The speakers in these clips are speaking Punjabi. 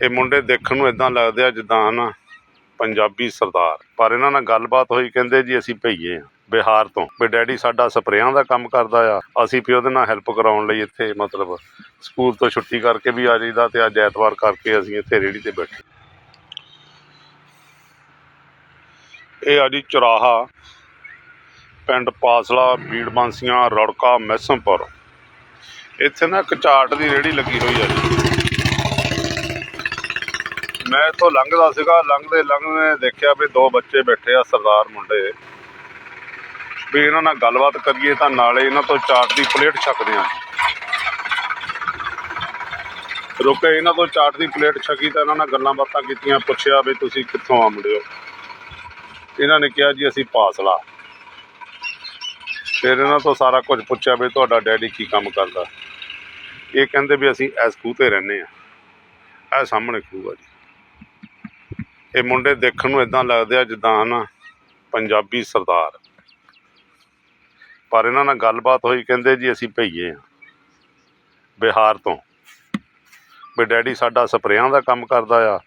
ਇਹ ਮੁੰਡੇ ਦੇਖਣ ਨੂੰ ਇਦਾਂ ਲੱਗਦੇ ਆ ਜਿੱਦਾਂ ਨਾ ਪੰਜਾਬੀ ਸਰਦਾਰ। ਪਰ ਇਹਨਾਂ ਨਾਲ ਗੱਲਬਾਤ ਹੋਈ, ਕਹਿੰਦੇ ਜੀ ਅਸੀਂ ਭਈਏ ਆ, ਬਿਹਾਰ ਤੋਂ। ਵੀ ਡੈਡੀ ਸਾਡਾ ਸਪਰੇਆਂ ਦਾ ਕੰਮ ਕਰਦਾ ਆ, ਅਸੀਂ ਵੀ ਉਹਦੇ ਨਾਲ ਹੈਲਪ ਕਰਾਉਣ ਲਈ ਇੱਥੇ, ਮਤਲਬ ਸਕੂਲ ਤੋਂ ਛੁੱਟੀ ਕਰਕੇ ਵੀ ਆ ਜਾਈਦਾ ਤੇ ਅੱਜ ਐਤਵਾਰ ਕਰਕੇ ਅਸੀਂ ਇੱਥੇ ਰੇੜੀ ਤੇ ਬੈਠੇ। ਇਹ ਆ ਜੀ ਚੁਰਾਹਾ, ਪਿੰਡ ਪਾਸਲਾ ਬੀੜ ਬਾਂਸੀਆਂ ਰੜਕਾ, ਮੈਸਮਪੁਰ। ਇੱਥੇ ਨਾ ਇੱਕ ਚਾਟ ਦੀ ਰੇੜੀ ਲੱਗੀ ਹੋਈ ਆ ਜੀ। ਮੈਂ ਇੱਥੋਂ ਲੰਘਦਾ ਸੀਗਾ, ਲੰਘਦੇ ਲੰਘਦੇ ਦੇਖਿਆ ਵੀ ਦੋ ਬੱਚੇ ਬੈਠੇ ਆ ਸਰਦਾਰ ਮੁੰਡੇ। ਵੀ ਇਹਨਾਂ ਨਾਲ ਗੱਲਬਾਤ ਕਰੀਏ ਤਾਂ ਨਾਲੇ ਇਹਨਾਂ ਤੋਂ ਚਾਟ ਦੀ ਪਲੇਟ ਛਕਦੇ ਆ। ਰੁਕੇ ਇਹਨਾਂ ਤੋਂ ਚਾਟ ਦੀ ਪਲੇਟ ਛਕੀ ਤਾਂ ਇਹਨਾਂ ਨਾਲ ਗੱਲਾਂ ਬਾਤਾਂ ਕੀਤੀਆਂ, ਪੁੱਛਿਆ ਵੀ ਤੁਸੀਂ ਕਿੱਥੋਂ ਆ ਮੁੰਡਿਓ? ਇਹਨਾਂ ਨੇ ਕਿਹਾ ਜੀ ਅਸੀਂ ਪਾਸਲਾ। ਫਿਰ ਇਹਨਾਂ ਤੋਂ ਸਾਰਾ ਕੁਝ ਪੁੱਛਿਆ ਵੀ ਤੁਹਾਡਾ ਡੈਡੀ ਕੀ ਕੰਮ ਕਰਦਾ? ਇਹ ਕਹਿੰਦੇ ਵੀ ਅਸੀਂ ਇਸ ਖੂਹ ਤੇ ਰਹਿੰਦੇ ਆ। ਇਹ ਸਾਹਮਣੇ ਖੂਹ ਆ ਜੀ। ਇਹ ਮੁੰਡੇ ਦੇਖਣ ਨੂੰ ਇਦਾਂ ਲੱਗਦੇ ਆ ਜਿੱਦਾਂ ਨਾ ਪੰਜਾਬੀ ਸਰਦਾਰ। ਪਰ ਇਹਨਾਂ ਨਾਲ ਗੱਲਬਾਤ ਹੋਈ ਕਹਿੰਦੇ ਜੀ ਅਸੀਂ ਭਈਏ ਆ ਬਿਹਾਰ ਤੋਂ। ਵੀ ਡੈਡੀ ਸਾਡਾ ਸਪਰੇਆਂ ਦਾ ਕੰਮ ਕਰਦਾ ਆ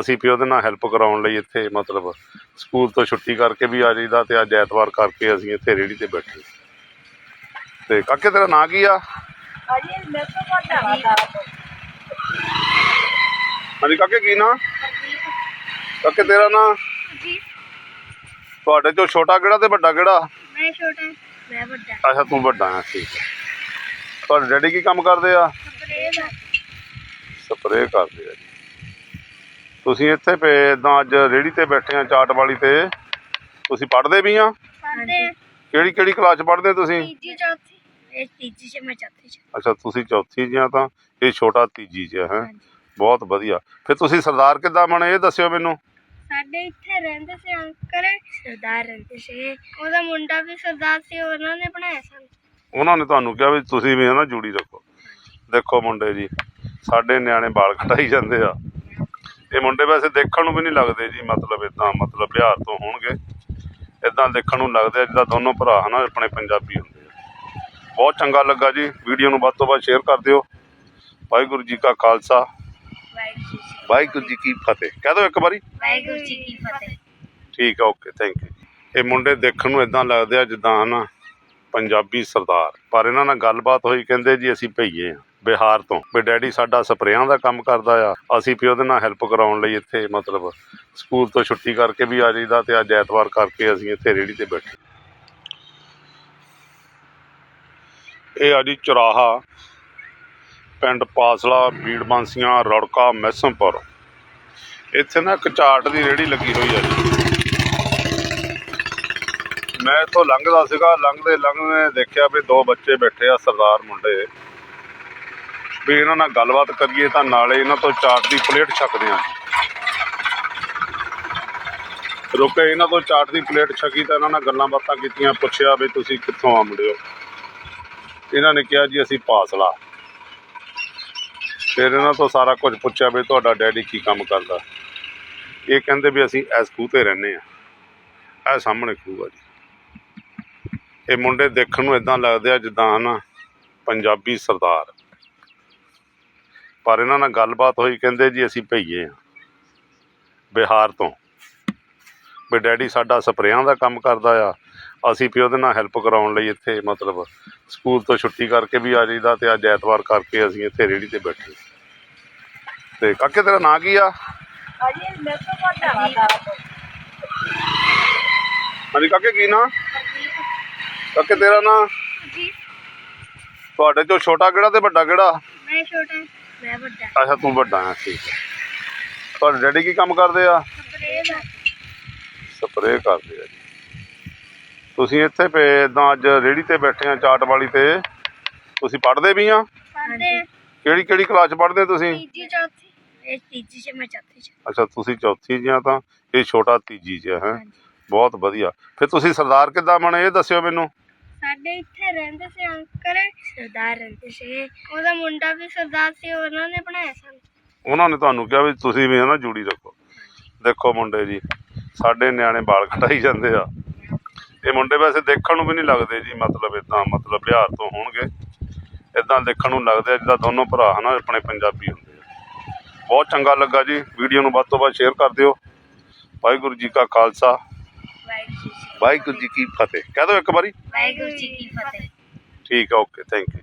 ਅਸੀਂ ਵੀ ਉਹਦੇ ਨਾਲ ਹੈਲਪ ਕਰਾਉਣ ਲਈ ਇੱਥੇ ਮਤਲਬ ਸਕੂਲ ਤੋਂ ਛੁੱਟੀ ਕਰਕੇ ਵੀ ਆ ਜਾਈਦਾ ਤੇ ਅੱਜ ਐਤਵਾਰ ਕਰਕੇ ਅਸੀਂ ਇੱਥੇ ਰੇੜੀ ਤੇ ਬੈਠੇ। ਤੇ ਕਾਕੇ ਤੇਰਾ ਨਾਂ ਕੀ ਆ? ਹਾਂਜੀ ਕਾਕੇ ਕੀ ਨਾਂ? ਕਾਕੇ ਤੇਰਾ ਨਾਂ? ਜੀ। ਤੁਹਾਡੇ ਚੋਂ ਛੋਟਾ ਕਿਹੜਾ ਤੇ ਵੱਡਾ ਕਿਹੜਾ? ਮੈਂ ਛੋਟਾ ਮੈਂ ਵੱਡਾ। ਅੱਛਾ ਤੂੰ ਵੱਡਾ ਆ ਠੀਕ ਹੈ। ਤੁਹਾਡੇ ਡੈਡੀ ਕੀ ਕੰਮ ਕਰਦੇ ਆ? ਸਪਰੇਅ ਕਰਦੇ। ਆ ਜੀ। ਤੁਸੀਂ ਇੱਥੇ ਪਏ ਇਦਾਂ ਅੱਜ ਰੇੜੀ ਤੇ ਬੈਠੇ ਆ ਚਾਟ ਵਾਲੀ ਤੇ। ਤੁਸੀਂ ਪੜ੍ਹਦੇ ਵੀ ਆ? ਸਾਡੇ ਕਿਹੜੀ ਕਿਹੜੀ ਕਲਾਸ 'ਚ ਪੜ੍ਹਦੇ ਤੁਸੀਂ? ਤੀਜੀ ਚੌਥੀ। ਇਹ ਤੀਜੀ ਚ ਮੈਂ ਚੌਥੀ ਚ। ਅੱਛਾ ਤੁਸੀਂ ਚੌਥੀ ਆ ਤਾਂ ਇਹ ਛੋਟਾ ਤੀਜੀ 'ਚ ਹੈ। ਬਹੁਤ ਵਧੀਆ। ਫਿਰ ਤੁਸੀਂ ਸਰਦਾਰ ਕਿੱਦਾਂ ਬਣੇ ਇਹ ਦੱਸਿਓ ਮੈਨੂੰ। ਸਾਡੇ ਇੱਥੇ ਰਹਿੰਦੇ ਸੀ ਅੰਕਲ। ਸਰਦਾਰ ਰਹਿੰਦੇ ਸੀ। ਉਹਦਾ ਮੁੰਡਾ ਵੀ ਸਰਦਾਰ ਸੀ ਉਹਨਾਂ ਨੇ ਬਣਾਇਆ ਸਾਨੂੰ ਉਹਨਾਂ ਨੇ ਤੁਹਾਨੂੰ ਕਿਹਾ ਵੀ ਤੁਸੀਂ ਵੀ ਨਾ ਜੂੜੀ ਰੱਖੋ। ਦੇਖੋ ਮੁੰਡੇ ਜੀ ਸਾਡੇ ਨਿਆਣੇ ਵਾਲ ਕਟਾਈ ਜਾਂਦੇ ਆ। ਇਹ ਮੁੰਡੇ ਵੈਸੇ ਦੇਖਣ ਨੂੰ ਵੀ ਨਹੀਂ ਲੱਗਦੇ ਜੀ ਮਤਲਬ ਇਦਾਂ ਮਤਲਬ ਬਿਹਾਰ ਤੋਂ ਹੋਣਗੇ। ਇਦਾਂ ਦੇਖਣ ਨੂੰ ਲੱਗਦੇ ਆ ਜਿੱਦਾਂ ਦੋਨੋਂ ਭਰਾ ਹਨਾ ਆਪਣੇ ਪੰਜਾਬੀ ਹੁੰਦੇ ਆ। ਬਹੁਤ ਚੰਗਾ ਲੱਗਾ ਜੀ ਵੀਡੀਓ ਨੂੰ ਵੱਧ ਤੋਂ ਵੱਧ ਸ਼ੇਅਰ ਕਰ ਦਿਓ। ਵਾਹਿਗੁਰੂ ਜੀ ਕਾ ਖਾਲਸਾ। ਵਾਹਿਗੁਰੂ ਜੀ ਕੀ- ਫਤਿਹ। ਕਹਿ ਦਿਓ ਇੱਕ ਵਾਰੀ। ਵਾਹਿਗੁਰੂ ਜੀ ਕੀ ਫਤਿਹ। ਠੀਕ ਆ ਓਕੇ ਥੈਂਕ ਯੂ ਇਹ ਮੁੰਡੇ ਦੇਖਣ ਨੂੰ ਇਦਾਂ ਲੱਗਦੇ ਆ ਜਿੱਦਾਂ ਨਾ ਪੰਜਾਬੀ ਸਰਦਾਰ। ਪਰ ਇਹਨਾਂ ਨਾਲ ਗੱਲਬਾਤ ਹੋਈ ਕਹਿੰਦੇ ਜੀ ਅਸੀਂ ਭਈਏ ਆ ਬਿਹਾਰ ਤੋਂ। ਵੀ ਡੈਡੀ ਸਾਡਾ ਸਪਰੇਆਂ ਦਾ ਕੰਮ ਕਰਦਾ ਆ ਅਸੀਂ ਵੀ ਉਹਦੇ ਨਾਲ ਹੈਲਪ ਕਰਾਉਣ ਲਈ ਇੱਥੇ ਮਤਲਬ ਸਕੂਲ ਤੋਂ ਛੁੱਟੀ ਕਰਕੇ ਵੀ ਆ ਜਾਈਦਾ ਤੇ ਅੱਜ ਐਤਵਾਰ ਕਰਕੇ ਅਸੀਂ ਇੱਥੇ ਰੇੜੀ ਤੇ ਬੈਠੇ। ਇਹ ਆ ਜੀ ਚੁਰਾਹਾ। ਪਿੰਡ ਪਾਸਲਾ ਬੀੜ ਬਾਂਸੀਆਂ ਰੜਕਾ, ਮੈਸਮਪੁਰ। ਇੱਥੇ ਨਾ ਇੱਕ ਚਾਟ ਦੀ ਰੇੜੀ ਲੱਗੀ ਹੋਈ ਹੈ ਜੀ। ਮੈਂ ਇੱਥੋਂ ਲੰਘਦਾ ਸੀਗਾ, ਲੰਘਦੇ ਲੰਘਦੇ ਦੇਖਿਆ ਵੀ ਦੋ ਬੱਚੇ ਬੈਠੇ ਆ ਸਰਦਾਰ ਮੁੰਡੇ। ਵੀ ਇਹਨਾਂ ਨਾਲ ਗੱਲਬਾਤ ਕਰੀਏ ਤਾਂ ਨਾਲੇ ਇਹਨਾਂ ਤੋਂ ਚਾਟ ਦੀ ਪਲੇਟ ਛਕਦੇ ਆ। ਰੁਕੇ ਇਹਨਾਂ ਤੋਂ ਚਾਟ ਦੀ ਪਲੇਟ ਛਕੀ ਤਾਂ ਇਹਨਾਂ ਨਾਲ ਗੱਲਾਂ ਬਾਤਾਂ ਕੀਤੀਆਂ, ਪੁੱਛਿਆ ਵੀ ਤੁਸੀਂ ਕਿੱਥੋਂ ਆ ਮੁੰਡਿਓ? ਇਹਨਾਂ ਨੇ ਕਿਹਾ ਜੀ ਅਸੀਂ ਪਾਸਲਾ। ਫਿਰ ਇਹਨਾਂ ਤੋਂ ਸਾਰਾ ਕੁਝ ਪੁੱਛਿਆ ਵੀ ਤੁਹਾਡਾ ਡੈਡੀ ਕੀ ਕੰਮ ਕਰਦਾ। ਇਹ ਕਹਿੰਦੇ ਵੀ ਅਸੀਂ ਇਸ ਖੂਹ ਤੇ ਰਹਿੰਦੇ ਆ ਇਹ ਸਾਹਮਣੇ ਖੂਹ ਆ ਜੀ। ਇਹ ਮੁੰਡੇ ਦੇਖਣ ਨੂੰ ਇਦਾਂ ਲੱਗਦੇ ਆ ਜਿੱਦਾਂ ਨਾ ਪੰਜਾਬੀ ਸਰਦਾਰ। ਪਰ ਇਹਨਾਂ ਨਾਲ ਗੱਲਬਾਤ ਹੋਈ ਕਹਿੰਦੇ ਜੀ ਅਸੀਂ ਭਈਏ ਆ ਬਿਹਾਰ ਤੋਂ। ਵੀ ਡੈਡੀ ਸਾਡਾ ਸਪਰੇਆਂ ਦਾ ਕੰਮ ਕਰਦਾ ਆ। ਅਸੀਂ ਵੀ ਉਹਦੇ ਨਾਲ ਹੈਲਪ ਕਰਾਉਣ ਲਈ ਇੱਥੇ ਮਤਲਬ ਸਕੂਲ ਤੋਂ ਛੁੱਟੀ ਕਰਕੇ ਵੀ ਆ ਜਾਈਦਾ ਤੇ ਅੱਜ ਐਤਵਾਰ ਕਰਕੇ ਅਸੀਂ ਇੱਥੇ ਰੇੜੀ ਤੇ ਬੈਠੇ ਤੇ ਕਾਕੇ ਤੇਰਾ ਨਾਂ ਕੀ ਆ? ਅਜੇ ਮੈਂ ਤਾਂ ਹਾਂਜੀ ਕਾਕੇ ਕੀ ਨਾਂ? ਕਾਕੇ ਤੇਰਾ ਨਾਂ? ਜੀ ਤੁਹਾਡੇ ਚੋਂ ਛੋਟਾ ਕਿਹੜਾ ਤੇ ਵੱਡਾ ਕਿਹੜਾ? ਮੈਂ ਛੋਟਾ ਮੈਂ ਵੱਡਾ। ਅੱਛਾ ਤੂੰ ਵੱਡਾ ਆ ਠੀਕ ਹੈ ਤੁਹਾਡੇ ਡੈਡੀ ਕੀ ਕੰਮ ਕਰਦੇ ਆ? ਸਪਰੇ ਸਪਰੇਅ ਕਰਦੇ ਆ ਜੀ। ਤੁਸੀਂ ਇੱਥੇ ਪਏ ਇਦਾਂ ਅੱਜ ਰੇੜੀ ਤੇ ਬੈਠੇ ਆ ਚਾਟ ਵਾਲੀ ਤੇ। ਤੁਸੀਂ ਪੜ੍ਹਦੇ ਵੀ ਆ। ਕਿਹੜੀ ਕਿਹੜੀ ਕਲਾਸ 'ਚ ਪੜ੍ਹਦੇ ਤੁਸੀਂ? ਤੀਜੀ ਚੌਥੀ। ਇਹ ਤੀਜੀ ਚ ਮੈਂ ਚੌਥੀ ਚ। ਅੱਛਾ ਤੁਸੀਂ ਚੌਥੀ ਆ ਤਾਂ ਇਹ ਛੋਟਾ ਤੀਜੀ 'ਚ ਹੈ? ਹਾਂਜੀ। ਬਹੁਤ ਵਧੀਆ। ਫਿਰ ਤੁਸੀਂ ਸਰਦਾਰ ਕਿੱਦਾਂ ਬਣੇ ਇਹ ਦੱਸਿਓ ਮੈਨੂੰ। ਸਾਡੇ ਇੱਥੇ ਰਹਿੰਦੇ ਸੀ ਅੰਕਲ। ਸਰਦਾਰ ਰਹਿੰਦੇ ਸੀ। ਉਹਦਾ ਮੁੰਡਾ ਵੀ ਸਰਦਾਰ ਸੀ ਉਹਨਾਂ ਨੇ ਬਣਾਇਆ ਸਾਨੂੰ ਉਹਨਾਂ ਨੇ ਤੁਹਾਨੂੰ ਕਿਹਾ ਵੀ ਤੁਸੀਂ ਵੀ ਨਾ ਜੂੜੀ ਰੱਖੋ। ਦੇਖੋ ਮੁੰਡੇ ਜੀ ਸਾਡੇ ਨਿਆਣੇ ਵਾਲ ਕਟਾਈ ਜਾਂਦੇ ਆ। ਇਹ ਮੁੰਡੇ ਵੈਸੇ ਦੇਖਣ ਨੂੰ ਵੀ ਨਹੀਂ ਲੱਗਦੇ ਜੀ ਮਤਲਬ ਇਦਾਂ ਮਤਲਬ ਬਿਹਾਰ ਤੋਂ ਹੋਣਗੇ। ਇਦਾਂ ਦੇਖਣ ਨੂੰ ਲੱਗਦੇ ਆ ਜਿੱਦਾਂ ਦੋਨੋਂ ਭਰਾ ਹਨਾ ਆਪਣੇ ਪੰਜਾਬੀ ਹੁੰਦੇ। ਬਹੁਤ ਚੰਗਾ ਲੱਗਾ ਜੀ। ਵੀਡੀਓ ਨੂੰ ਵੱਧ ਤੋਂ ਵੱਧ ਸ਼ੇਅਰ ਕਰ ਦਿਓ। ਵਾਹਿਗੁਰੂ ਜੀ ਕਾ ਖਾਲਸਾ। ਵਾਹਿਗੁਰੂ ਜੀ ਕੀ ਫਤਿਹ। ਕਹਿ ਦਿਓ ਇੱਕ ਵਾਰੀ। ਵਾਹਿਗੁਰੂ ਜੀ ਕੀ ਫਤਿਹ। ਠੀਕ ਹੈ ਓਕੇ ਥੈਂਕ ਯੂ